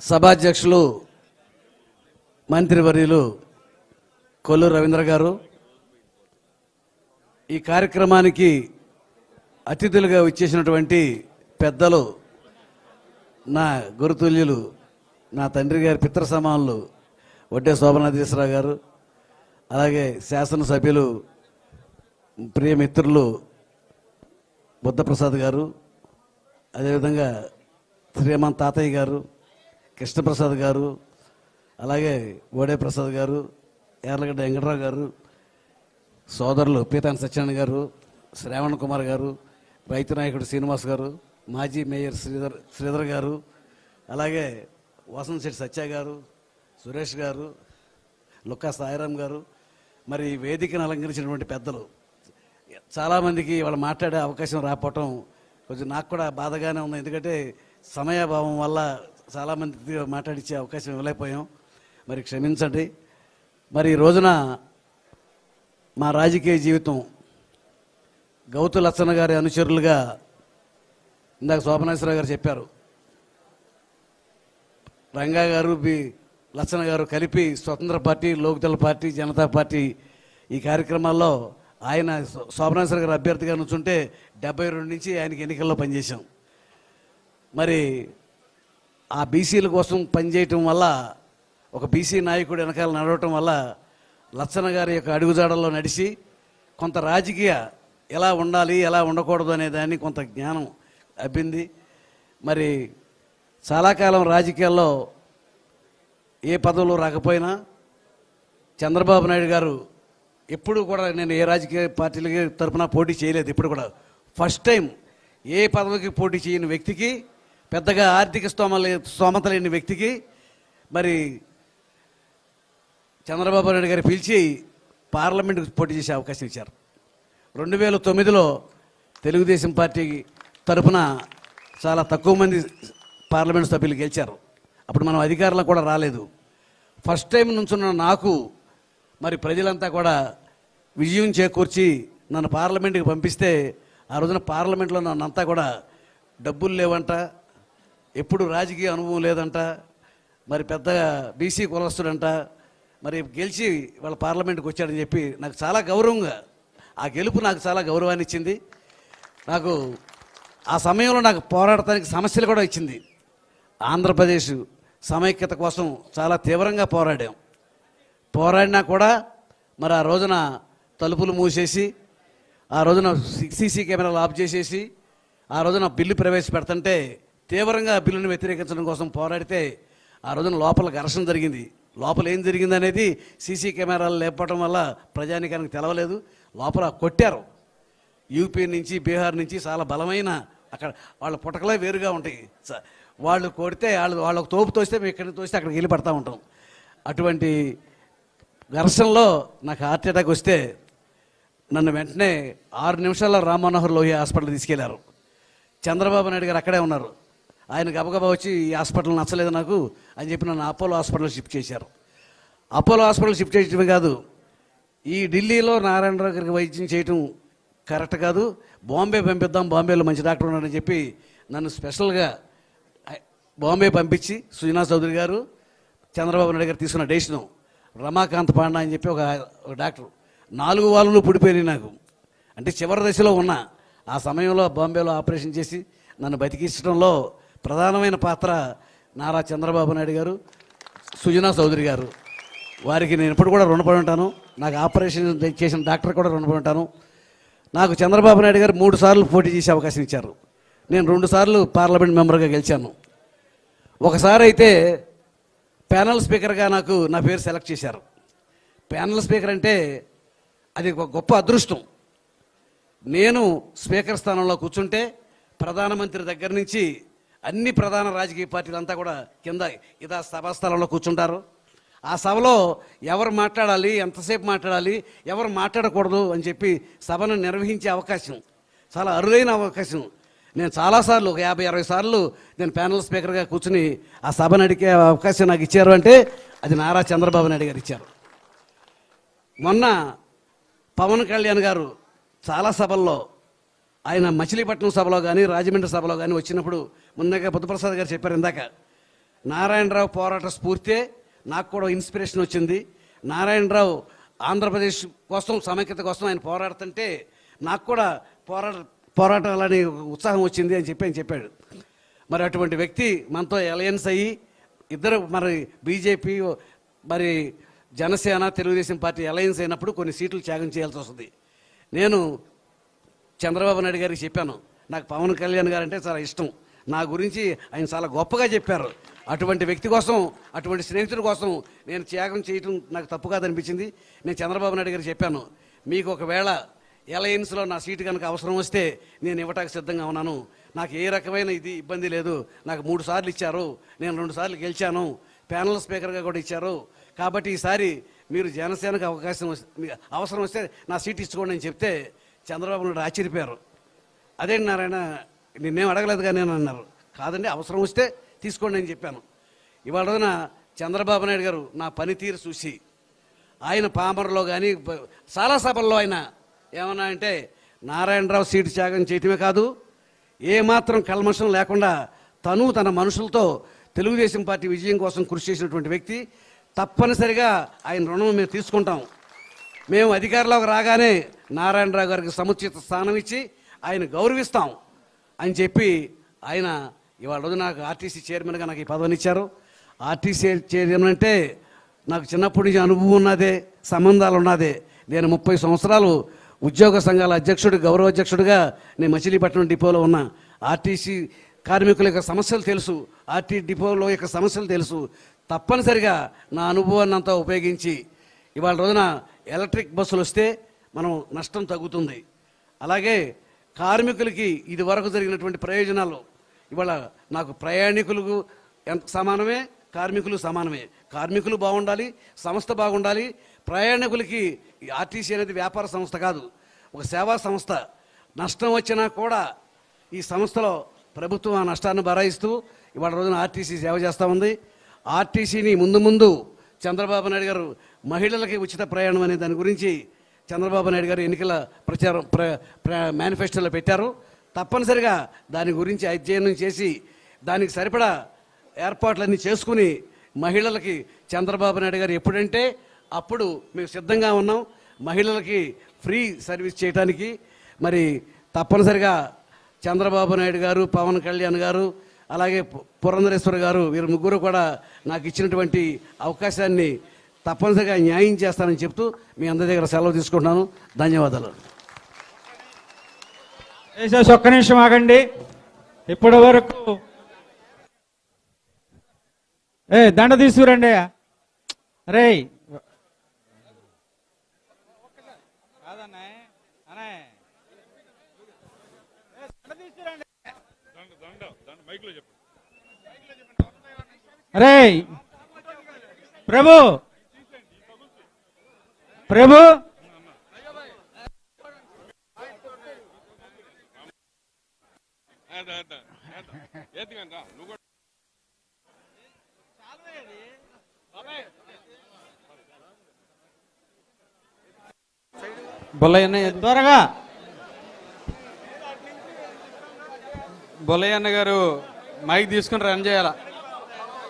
సభాధ్యక్షులు మంత్రివర్యులు కొల్లు రవీంద్ర గారు. ఈ కార్యక్రమానికి అతిథులుగా వచ్చేసినటువంటి పెద్దలు నా గురుతుల్యులు నా తండ్రి గారి పితృ సమానులు వడ్డే శోభనాధీశ్వరరావు గారు అలాగే శాసనసభ్యులు ప్రియమిత్రులు బుద్ధప్రసాద్ గారు అదేవిధంగా శ్రీమాన్ తాతయ్య గారు కృష్ణప్రసాద్ గారు అలాగే ఓడే ప్రసాద్ గారు ఎర్లగడ్డ వెంకటరావు గారు సోదరులు పీతాన్ సత్యనారాయణ గారు శ్రావణ్ కుమార్ గారు రైతు నాయకుడు శ్రీనివాస్ గారు మాజీ మేయర్ శ్రీధర్ శ్రీధర్ గారు అలాగే వసంత్ శెట్టి సత్య గారు సురేష్ గారు లుక్కా సాయిరామ్ గారు మరి ఈ వేదికను అలంకరించినటువంటి పెద్దలు. చాలామందికి వాళ్ళు మాట్లాడే అవకాశం రాకపోవటం కొంచెం నాకు కూడా బాధగానే ఉంది. ఎందుకంటే సమయాభావం వల్ల చాలామంది మాట్లాడించే అవకాశం ఇవ్వలేకపోయాం. మరి క్షమించండి. మరి ఈ రోజున మా రాజకీయ జీవితం గౌతు లచ్చన్న గారి అనుచరులుగా ఇందాక శోభనేశ్వరరావు గారు చెప్పారు. రంగా గారు బి లచ్చన్న గారు కలిపి Swatantra party Lokdal party Janata party ఈ కార్యక్రమాల్లో ఆయన శో- శోభనేశ్వర గారు అభ్యర్థిగా నుంచుంటే డెబ్బై రెండు నుంచి ఆయనకి ఎన్నికల్లో పనిచేశాం. మరి ఆ బీసీల కోసం పనిచేయటం వల్ల ఒక బీసీ నాయకుడు వెనకాల నడవటం వల్ల లచ్చన్న గారి యొక్క అడుగుజాడల్లో నడిచి కొంత రాజకీయ ఎలా ఉండాలి ఎలా ఉండకూడదు అనే దాన్ని కొంత జ్ఞానం అబ్బింది. మరి చాలా కాలం రాజకీయాల్లో ఏ పదవులు రాకపోయినా చంద్రబాబు నాయుడు గారు ఎప్పుడు కూడా నేను ఏ రాజకీయ పార్టీలకి తరపున పోటీ చేయలేదు. ఇప్పుడు కూడా ఫస్ట్ టైం ఏ పదవికి పోటీ చేయని వ్యక్తికి పెద్దగా ఆర్థిక స్తోమ లే- స్తోమత లేని వ్యక్తికి మరి చంద్రబాబు నాయుడు గారు పిలిచి పార్లమెంటుకు పోటీ చేసే అవకాశం ఇచ్చారు. రెండు వేల తొమ్మిదిలో తెలుగుదేశం పార్టీ తరపున చాలా తక్కువ మంది పార్లమెంట్ సభ్యులు గెలిచారు. అప్పుడు మనం అధికారంలో కూడా రాలేదు. ఫస్ట్ టైం నుంచున్న నాకు మరి ప్రజలంతా కూడా విజయం చేకూర్చి నన్ను పార్లమెంట్కి పంపిస్తే ఆ రోజున పార్లమెంట్లో నన్నంతా కూడా డబ్బులు లేవంట ఎప్పుడు రాజకీయ అనుభవం లేదంట మరి పెద్దగా బీసీ కులస్తుడంట మరి గెలిచి వాళ్ళ పార్లమెంట్కి వచ్చాడని చెప్పి నాకు చాలా గౌరవంగా ఆ గెలుపు నాకు చాలా గౌరవాన్ని ఇచ్చింది. నాకు ఆ సమయంలో నాకు పోరాడటానికి సమస్యలు కూడా ఇచ్చింది. ఆంధ్రప్రదేశ్ సమైక్యత కోసం చాలా తీవ్రంగా పోరాడాం. పోరాడినా కూడా మరి ఆ రోజున తలుపులు మూసేసి ఆ రోజున సీసీ కెమెరాలు ఆఫ్ చేసేసి ఆ రోజున బిల్లు ప్రవేశపెడుతుంటే తీవ్రంగా బిల్లును వ్యతిరేకించడం కోసం పోరాడితే ఆ రోజున లోపల ఘర్షణ జరిగింది. లోపల ఏం జరిగింది అనేది సీసీ కెమెరాలు లేపడం వల్ల ప్రజానికానికి తెలవలేదు. లోపల కొట్టారు. యూపీ నుంచి బీహార్ నుంచి చాలా బలమైన అక్కడ వాళ్ళ పుటకలే వేరుగా ఉంటాయి. స- వాళ్ళు కొడితే వాళ్ళు వాళ్ళకు తోపు తోస్తే మేము ఇక్కడికి తోస్తే అక్కడికి వెళ్ళి పడతా ఉంటాం. అటువంటి ఘర్షణలో నాకు హార్ట్ అటాక్ వస్తే నన్ను వెంటనే ఆరు నిమిషాల్లో రామ్ మనోహర్ లోహియా హాస్పిటల్ తీసుకెళ్ళారు. చంద్రబాబు నాయుడు గారు అక్కడే ఉన్నారు. ఆయన గబగబా వచ్చి ఈ హాస్పిటల్ నచ్చలేదు నాకు అని చెప్పి నన్ను అపోలో హాస్పిటల్ షిఫ్ట్ చేశారు. అపోలో హాస్పిటల్ షిఫ్ట్ చేయటమే కాదు ఈ ఢిల్లీలో నారాయణరావు గారికి వైద్యం చేయటం కరెక్ట్ కాదు బాంబే పంపిద్దాం బాంబేలో మంచి డాక్టర్ ఉన్నాడని చెప్పి నన్ను స్పెషల్గా బాంబే పంపించి సుజనా చౌదరి గారు చంద్రబాబు నాయుడు గారు తీసుకున్న డెసిషన్ రమాకాంత్ పాండా అని చెప్పి ఒక ఒక డాక్టర్. నాలుగు వాళ్ళు పుడిపోయినాయి నాకు. అంటే చివరి దశలో ఉన్నా ఆ సమయంలో బాంబేలో ఆపరేషన్ చేసి నన్ను బతికించడంలో ప్రధానమైన పాత్ర నారా చంద్రబాబు నాయుడు గారు సుజనా చౌదరి గారు. వారికి నేను ఎప్పుడు కూడా రుణపడి ఉంటాను. నాకు ఆపరేషన్ చేసిన డాక్టర్ కూడా రుణపడి ఉంటాను. నాకు చంద్రబాబు నాయుడు గారు మూడు సార్లు పోటీ చేసే అవకాశం ఇచ్చారు. నేను రెండు సార్లు పార్లమెంట్ మెంబర్గా గెలిచాను. ఒకసారి అయితే ప్యానల్ స్పీకర్గా నాకు నా పేరు సెలెక్ట్ చేశారు. ప్యానల్ స్పీకర్ అంటే అది ఒక గొప్ప అదృష్టం. నేను స్పీకర్ స్థానంలో కూర్చుంటే ప్రధానమంత్రి దగ్గర నుంచి అన్ని ప్రధాన రాజకీయ పార్టీలంతా కూడా కింద ఇదా సభాస్థలంలో కూర్చుంటారు. ఆ సభలో ఎవరు మాట్లాడాలి ఎంతసేపు మాట్లాడాలి ఎవరు మాట్లాడకూడదు అని చెప్పి సభను నిర్వహించే అవకాశం చాలా అరుదైన అవకాశం. నేను చాలాసార్లు ఒక యాభై అరవై సార్లు నేను ప్యానల్ స్పీకర్గా కూర్చుని ఆ సభను అడిగే అవకాశం నాకు ఇచ్చారు అంటే అది నారా చంద్రబాబు నాయుడు గారు ఇచ్చారు. మొన్న పవన్ కళ్యాణ్ గారు చాలా సభల్లో ఆయన మచిలీపట్నం సభలో కానీ రాజమండ్రి సభలో కానీ వచ్చినప్పుడు ముందుగా బుద్ధప్రసాద్ గారు చెప్పారు ఇందాక నారాయణరావు పోరాట స్ఫూర్తే నాకు కూడా ఇన్స్పిరేషన్ వచ్చింది. నారాయణరావు ఆంధ్రప్రదేశ్ కోసం సమైక్యత కోసం ఆయన పోరాడుతుంటే నాకు కూడా పోరాట పోరాటాలని ఉత్సాహం వచ్చింది అని చెప్పి ఆయన చెప్పాడు. మరి అటువంటి వ్యక్తి మనతో అలయన్స్ అయ్యి ఇద్దరు మరి బీజేపీ మరి జనసేన తెలుగుదేశం పార్టీ అలయన్స్ అయినప్పుడు కొన్ని సీట్లు త్యాగం చేయాల్సి వస్తుంది. నేను చంద్రబాబు నాయుడు గారికి చెప్పాను. నాకు పవన్ కళ్యాణ్ గారు అంటే చాలా ఇష్టం. నా గురించి ఆయన చాలా గొప్పగా చెప్పారు. అటువంటి వ్యక్తి కోసం అటువంటి స్నేహితుడి కోసం నేను త్యాగం చేయటం నాకు తప్పు కాదనిపించింది. నేను చంద్రబాబు నాయుడు గారికి చెప్పాను మీకు ఒకవేళ ఎలయన్స్లో నా సీటు కనుక అవసరం వస్తే నేను ఇవ్వటానికి సిద్ధంగా ఉన్నాను. నాకు ఏ రకమైన ఇది ఇబ్బంది లేదు. నాకు మూడు సార్లు ఇచ్చారు. నేను రెండు సార్లు గెలిచాను. ప్యానల్ స్పీకర్గా కూడా ఇచ్చారు. కాబట్టి ఈసారి మీరు జనసేనకు అవకాశం అవసరం వస్తే నా సీట్ ఇచ్చుకోండి అని చెప్తే చంద్రబాబు నాయుడు ఆశ్చర్యపోయారు. అదేంటి నారాయణ నిన్నేం అడగలేదు కానీ అని అన్నారు. కాదండి అవసరం వస్తే తీసుకోండి అని చెప్పాను. ఇవాళ రోజున చంద్రబాబు నాయుడు గారు నా పనితీరు చూసి ఆయన పామరలో కానీ చాలా సభల్లో ఆయన ఏమన్నా అంటే నారాయణరావు సీటు త్యాగం చేయటమే కాదు ఏమాత్రం కల్మషం లేకుండా తను తన మనుషులతో తెలుగుదేశం పార్టీ విజయం కోసం కృషి చేసినటువంటి వ్యక్తి తప్పనిసరిగా ఆయన రుణం మేము తీసుకుంటాం. మేము అధికారంలోకి రాగానే నారాయణరావు గారికి సముచిత స్థానం ఇచ్చి ఆయన గౌరవిస్తాం అని చెప్పి ఆయన ఇవాళ రోజు నాకు ఆర్టీసీ చైర్మన్గా నాకు ఈ పదవిని ఇచ్చారు. ఆర్టీసీ చైర్మన్ అంటే నాకు చిన్నప్పటి నుంచి అనుభవం ఉన్నదే సంబంధాలు ఉన్నదే. నేను ముప్పై సంవత్సరాలు ఉద్యోగ సంఘాల అధ్యక్షుడు గౌరవ అధ్యక్షుడిగా నేను మచిలీపట్నం డిపోలో ఉన్నా ఆర్టీసీ కార్మికుల యొక్క సమస్యలు తెలుసు ఆర్టీ డిపోలో యొక్క సమస్యలు తెలుసు. తప్పనిసరిగా నా అనుభవాన్ని అంతా ఉపయోగించి ఇవాళ రోజున ఎలక్ట్రిక్ బస్సులు వస్తే మనం నష్టం తగ్గుతుంది. అలాగే కార్మికులకి ఇది వరకు జరిగినటువంటి ప్రయోజనాలు. ఇవాళ నాకు ప్రయాణికులకు ఎంత సమానమే కార్మికులు సమానమే. కార్మికులు బాగుండాలి సంస్థ బాగుండాలి. ప్రయాణికులకి ఈ ఆర్టీసీ అనేది వ్యాపార సంస్థ కాదు ఒక సేవా సంస్థ. నష్టం వచ్చినా కూడా ఈ సంస్థలో ప్రభుత్వం ఆ నష్టాన్ని భరాయిస్తూ ఇవాళ రోజున ఆర్టీసీ సేవ చేస్తూ ఉంది. ఆర్టీసీని ముందు ముందు చంద్రబాబు నాయుడు గారు మహిళలకి ఉచిత ప్రయాణం అనే దాని గురించి చంద్రబాబు నాయుడు గారు ఎన్నికల ప్రచారం ప్ర ప్ర- మేనిఫెస్టోలో పెట్టారు. తప్పనిసరిగా దాని గురించి అధ్యయనం చేసి దానికి సరిపడా ఏర్పాట్లన్నీ చేసుకుని మహిళలకి చంద్రబాబు నాయుడు గారు ఎప్పుడంటే అప్పుడు మేము సిద్ధంగా ఉన్నాం. మహిళలకి ఫ్రీ సర్వీస్ చేయడానికి మరి తప్పనిసరిగా చంద్రబాబు నాయుడు గారు పవన్ కళ్యాణ్ గారు అలాగే పురంధరేశ్వర్ గారు వీరు ముగ్గురు కూడా నాకు ఇచ్చినటువంటి అవకాశాన్ని తప్పనిసరిగా న్యాయం చేస్తానని చెప్తూ మీ అందరి దగ్గర సెలవు తీసుకుంటున్నాను. ధన్యవాదాలు. ఒక్క నిమిషం ఆగండి. ఇప్పటి వరకు ఏ దండ తీసుకురండి రే రే ప్రభు ప్రభు! బొల్లయ్యన్న త్వరగా! బొలయ్యన్న గారు మైక్ తీసుకుని రన్ చేయాలా?